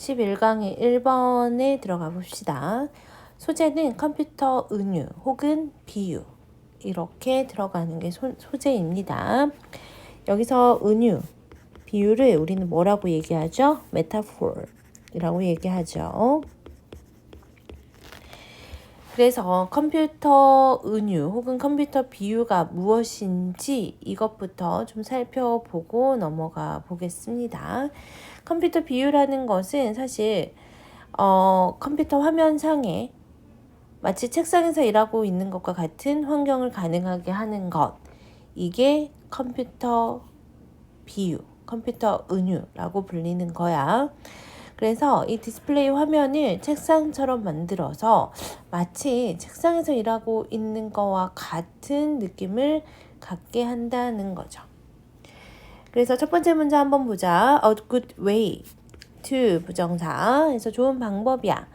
11강의 1번에 들어가 봅시다. 소재는 컴퓨터 은유 혹은 비유 이렇게 들어가는 게 소, 소재입니다. 여기서 은유, 비유를 우리는 뭐라고 얘기하죠? 메타포이라고 얘기하죠. 그래서 컴퓨터 은유 혹은 컴퓨터 비유가 무엇인지 이것부터 좀 살펴보고 넘어가 보겠습니다. 컴퓨터 비유라는 것은 사실 어, 컴퓨터 화면상에 마치 책상에서 일하고 있는 것과 같은 환경을 가능하게 하는 것. 이게 컴퓨터 비유, 컴퓨터 은유라고 불리는 거야. 그래서 이 디스플레이 화면을 책상처럼 만들어서 마치 책상에서 일하고 있는 거와 같은 느낌을 갖게 한다는 거죠. 그래서 첫 번째 문제 한번 보자. A good way to 부정사. 그래서 좋은 방법이야.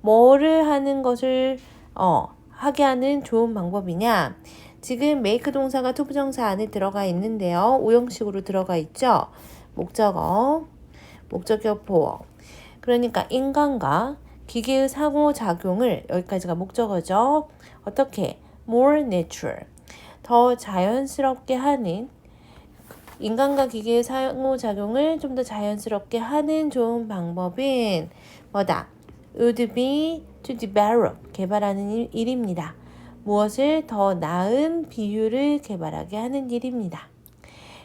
뭐를 하는 것을 어, 하게 하는 좋은 방법이냐? 지금 make 동사가 to 부정사 안에 들어가 있는데요. 오형식으로 들어가 있죠. 목적어, 목적어 보어. 그러니까 인간과 기계의 상호작용을 여기까지가 목적어죠. 어떻게? more natural. 더 자연스럽게 하는 인간과 기계의 상호작용을 좀 더 자연스럽게 하는 좋은 방법은 뭐다? would be to develop 개발하는 일입니다. 무엇을 더 나은 비율을 개발하게 하는 일입니다.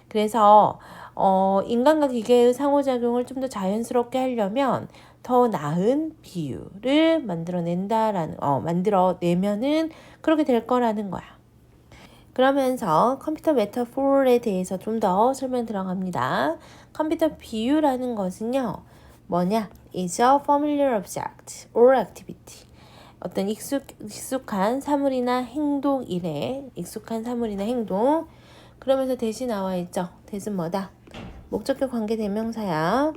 그래서 어, 인간과 기계의 상호작용을 좀 더 자연스럽게 하려면 더 나은 비율을 만들어낸다라는 어, 만들어내면은 그렇게 될 거라는 거야. 그러면서 컴퓨터 메타포에 대해서 좀 더 설명 들어갑니다. 컴퓨터 비유라는 것은요. 뭐냐? is a familiar object or activity. 어떤 익숙, 익숙한 사물이나 행동 이래 익숙한 사물이나 행동 그러면서 대신 나와 있죠. 대신 뭐다? 목적격 관계 대명사야.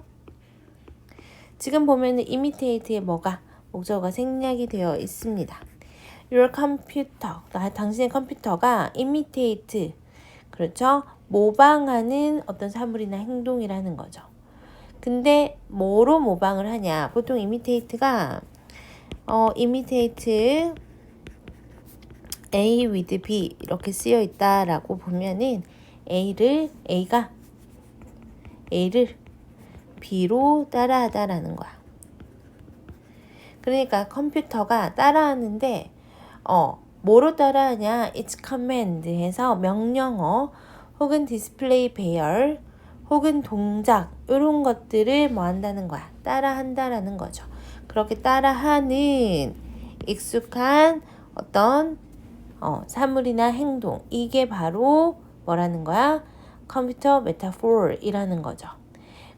지금 보면 은 imitate에 뭐가 목적어가 생략이 되어 있습니다. Your computer, 당신의 컴퓨터가 imitate, 그렇죠? 모방하는 어떤 사물이나 행동이라는 거죠. 근데 뭐로 모방을 하냐? 보통 imitate가 어, imitate A with B 이렇게 쓰여 있다라고 보면은 A를 A가 A를 B로 따라하다라는 거야. 그러니까 컴퓨터가 따라하는데 어 뭐로 따라하냐? It's command 해서 명령어 혹은 디스플레이 배열 혹은 동작 이런 것들을 뭐 한다는 거야. 따라 한다라는 거죠. 그렇게 따라하는 익숙한 어떤 어, 사물이나 행동 이게 바로 뭐라는 거야? 컴퓨터 메타포이라는 거죠.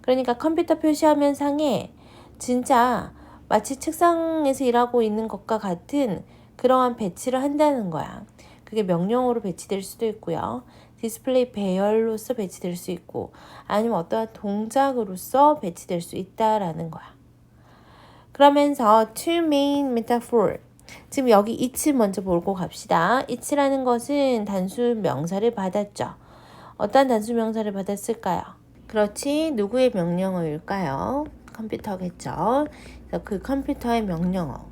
그러니까 컴퓨터 표시화면 상에 진짜 마치 책상에서 일하고 있는 것과 같은 그러한 배치를 한다는 거야. 그게 명령어로 배치될 수도 있고요. 디스플레이 배열로서 배치될 수 있고 아니면 어떠한 동작으로서 배치될 수 있다라는 거야. 그러면서 two main metaphor 지금 여기 이치 먼저 보고 갑시다. 이치라는 것은 단수 명사를 받았죠. 어떤 단수 명사를 받았을까요? 그렇지 누구의 명령어일까요? 컴퓨터겠죠. 그래서 그 컴퓨터의 명령어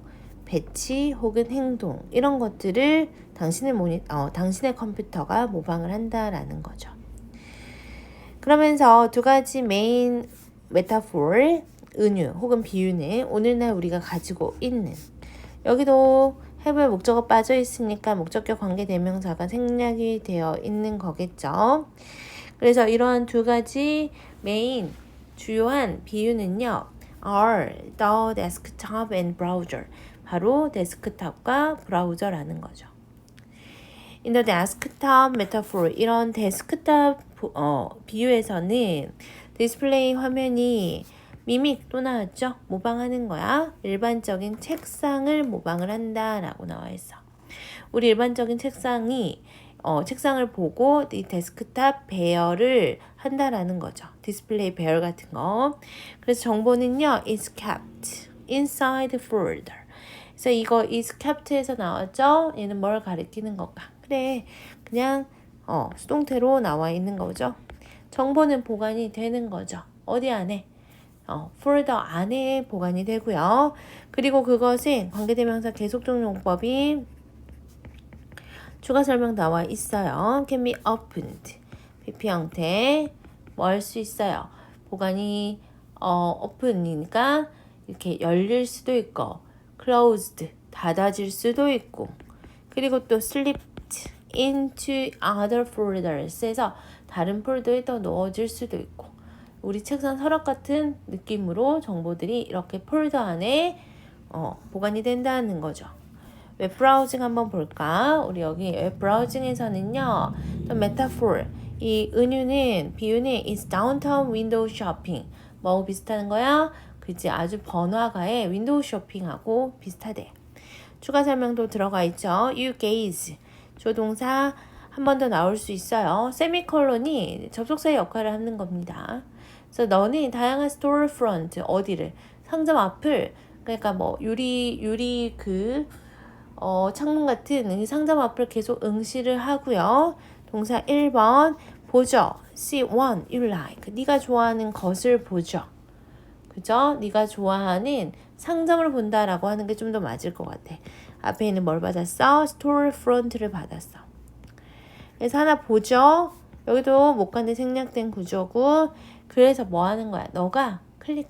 배치 혹은 행동 이런 것들을 당신의 모니 어, 당신의 컴퓨터가 모방을 한다라는 거죠. 그러면서 두 가지 메인 메타포 은유 혹은 비유는 오늘날 우리가 가지고 있는 여기도 해부의 목적어 빠져 있으니까 목적격 관계 대명사가 생략이 되어 있는 거겠죠. 그래서 이러한 두 가지 메인 주요한 비유는요. are the desktop and browser. 바로 데스크탑과 브라우저라는 거죠. In the desktop metaphor, 이런 데스크탑 어, 비유에서는 디스플레이 화면이 미믹 또 나왔죠? 모방하는 거야. 일반적인 책상을 모방을 한다라고 나와 있어. 우리 일반적인 책상이 어, 책상을 보고 이 데스크탑 배열을 한다라는 거죠. 디스플레이 배열 같은 거. 그래서 정보는요, is kept inside folder. 그래서 이거 is kept에서 나왔죠? 얘는 뭘 가리키는 건가? 그래, 그냥 어, 수동태로 나와 있는 거죠. 정보는 보관이 되는 거죠. 어디 안에? 어, 폴더 안에 보관이 되고요. 그리고 그것은 관계대명사 계속적용법이 추가 설명 나와 있어요. can be opened. PP 형태 뭐할수 있어요. 보관이 어, open이니까 이렇게 열릴 수도 있고 closed 닫아질 수도 있고 그리고 또 slipped into other folders에서 다른 폴더에 더 넣어질 수도 있고 우리 책상 서랍 같은 느낌으로 정보들이 이렇게 폴더 안에 어, 보관이 된다는 거죠. 웹 브라우징 한번 볼까? 우리 여기 웹 브라우징에서는요. 또 메타포 이 은유는 비유는 is downtown window shopping 뭐 비슷한 거야? 그지 아주 번화가의 윈도우 쇼핑하고 비슷하대. 추가 설명도 들어가 있죠. You gaze 조동사 한 번 더 나올 수 있어요. 세미콜론이 접속사의 역할을 하는 겁니다. 그래서 너는 다양한 프런트 어디를 상점 앞을 그러니까 뭐 유리 유리 그 어, 창문 같은 이 상점 앞을 계속 응시를 하고요. 동사 1번 보죠. see one you like. 네가 좋아하는 것을 보죠. 그죠? 네가 좋아하는 상점을 본다라고 하는 게 좀 더 맞을 것 같아. 앞에 있는 뭘 받았어? 스토어 프론트를 받았어. 그래서 하나 보죠. 여기도 못간데 생략된 구조고 그래서 뭐 하는 거야? 너가 클릭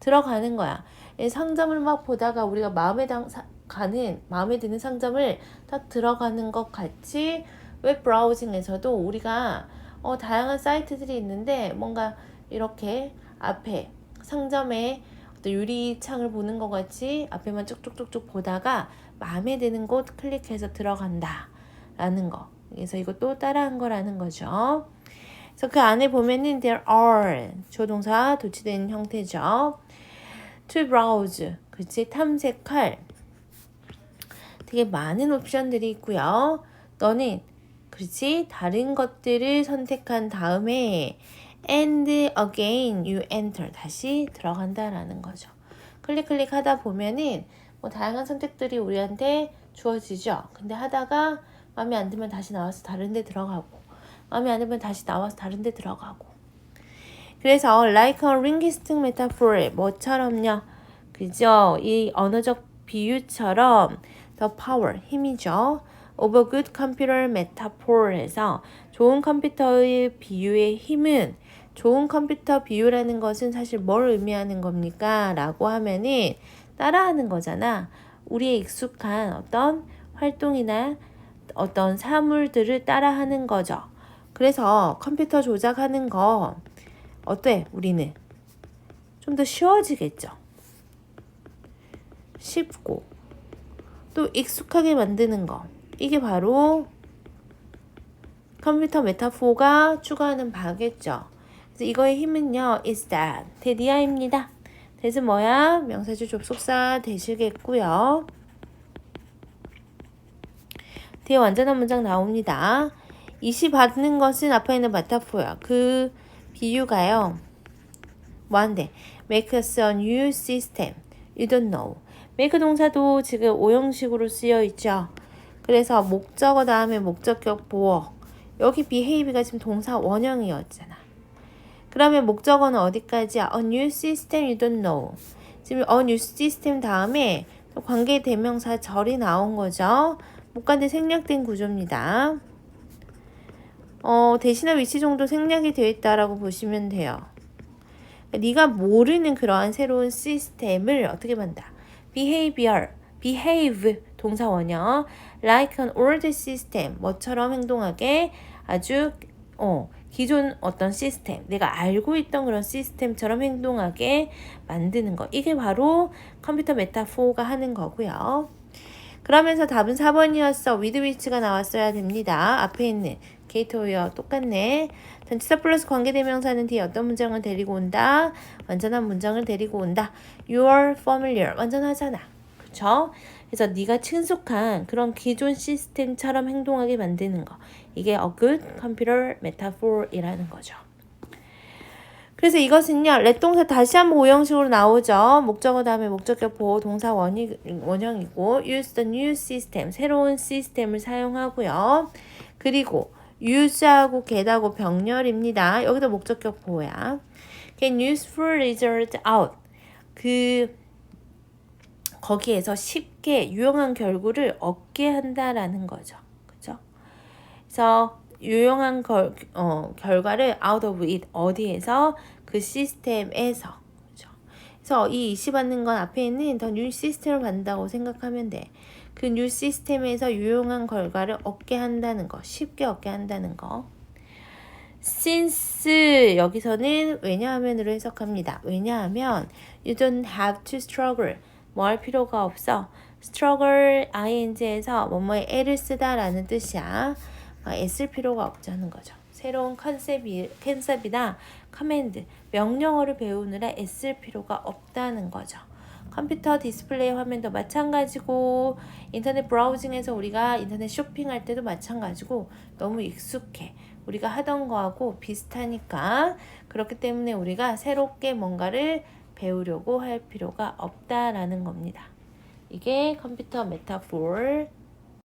들어가는 거야. 이 상점을 막 보다가 우리가 마음에 당, 사, 가는 마음에 드는 상점을 딱 들어가는 것 같이 웹 브라우징에서도 우리가 어, 다양한 사이트들이 있는데 뭔가 이렇게 앞에 상점에 어떤 유리창을 보는 것 같이 앞에만 쭉쭉쭉쭉 보다가 마음에 드는 곳 클릭해서 들어간다 라는 거 그래서 이것도 따라한 거라는 거죠 그래서 그 안에 보면은 there are 조동사 도치된 형태죠 to browse 그치 탐색할 되게 많은 옵션들이 있고요. 너는 그렇지 다른 것들을 선택한 다음에 and again you enter 다시 들어간다라는 거죠. 클릭 클릭 하다 보면은 뭐 다양한 선택들이 우리한테 주어지죠. 근데 하다가 마음에 안 들면 다시 나와서 다른 데 들어가고 마음에 안 들면 다시 나와서 다른 데 들어가고 그래서 like a linguistic metaphor 뭐처럼요. 그죠? 이 언어적 비유처럼 the power 힘이죠. of a good computer metaphor에서 좋은 컴퓨터의 비유의 힘은 좋은 컴퓨터 비유라는 것은 사실 뭘 의미하는 겁니까? 라고 하면은 따라하는 거잖아. 우리의 익숙한 어떤 활동이나 어떤 사물들을 따라하는 거죠. 그래서 컴퓨터 조작하는 거 어때? 우리는 좀 더 쉬워지겠죠. 쉽고 또 익숙하게 만드는 거. 이게 바로 컴퓨터 메타포가 추구하는 바겠죠. 그래서 이거의 힘은요, is that. 대디아입니다. 대은 뭐야? 명사주 접속사 되시겠고요. 뒤에 완전한 문장 나옵니다. 이시 받는 것은 앞에 있는 메타포야. 그 비유가요. 뭐한데? Make us a new system. You don't know. make 동사도 지금 오형식으로 쓰여 있죠. 그래서 목적어 다음에 목적격 보어. 여기 behave가 지금 동사 원형이었잖아. 그러면 목적어는 어디까지야? A new system you don't know. 지금 a new system 다음에 관계 대명사 절이 나온 거죠. 목간대 생략된 구조입니다. 어, 대신한 위치 정도 생략이 되어 있다라고 보시면 돼요. 네가 모르는 그러한 새로운 시스템을 어떻게 만다? behavior, behave 동사 원형 like an old system 뭐처럼 행동하게 아주 어, 기존 어떤 시스템 내가 알고 있던 그런 시스템처럼 행동하게 만드는 거 이게 바로 컴퓨터 메타포가 하는 거고요. 그러면서 답은 4번이었어. with which가 나왔어야 됩니다. 앞에 있는 게이트웨어 똑같네. 전치사 플러스 관계대명사는 뒤에 어떤 문장을 데리고 온다? 완전한 문장을 데리고 온다. You are familiar. 완전하잖아. 그쵸? 그래서 네가 친숙한 그런 기존 시스템처럼 행동하게 만드는 거. 이게 a good computer metaphor이라는 거죠. 그래서 이것은요, 렛동사 다시 한번 오형식으로 나오죠. 목적어 다음에 목적격 보호 동사 원이, 원형이고, use the new system, 새로운 시스템을 사용하고요. 그리고 use하고 get하고 병렬입니다. 여기도 목적격 보호야. get useful result out. 그 거기에서 쉽게 유용한 결과를 얻게 한다라는 거죠. 그죠? 그래서 유용한 걸, 어, 결과를 out of it 어디에서 그 시스템에서 그죠? 그래서 이 이시 받는 건 앞에 있는 더 뉴 시스템을 받는다고 생각하면 돼. 그 뉴 시스템에서 유용한 결과를 얻게 한다는 거, 쉽게 얻게 한다는 거. since 여기서는 왜냐하면으로 해석합니다. 왜냐하면 you don't have to struggle 뭐 할 필요가 없어. struggle ing에서 뭐뭐에 애를 쓰다라는 뜻이야. 아, 애쓸 필요가 없자는 거죠. 새로운 컨셉이 컨셉이나 커맨드 명령어를 배우느라 애쓸 필요가 없다는 거죠. 컴퓨터 디스플레이 화면도 마찬가지고 인터넷 브라우징에서 우리가 인터넷 쇼핑할 때도 마찬가지고 너무 익숙해. 우리가 하던 거하고 비슷하니까 그렇기 때문에 우리가 새롭게 뭔가를 배우려고 할 필요가 없다라는 겁니다. 이게 컴퓨터 메타포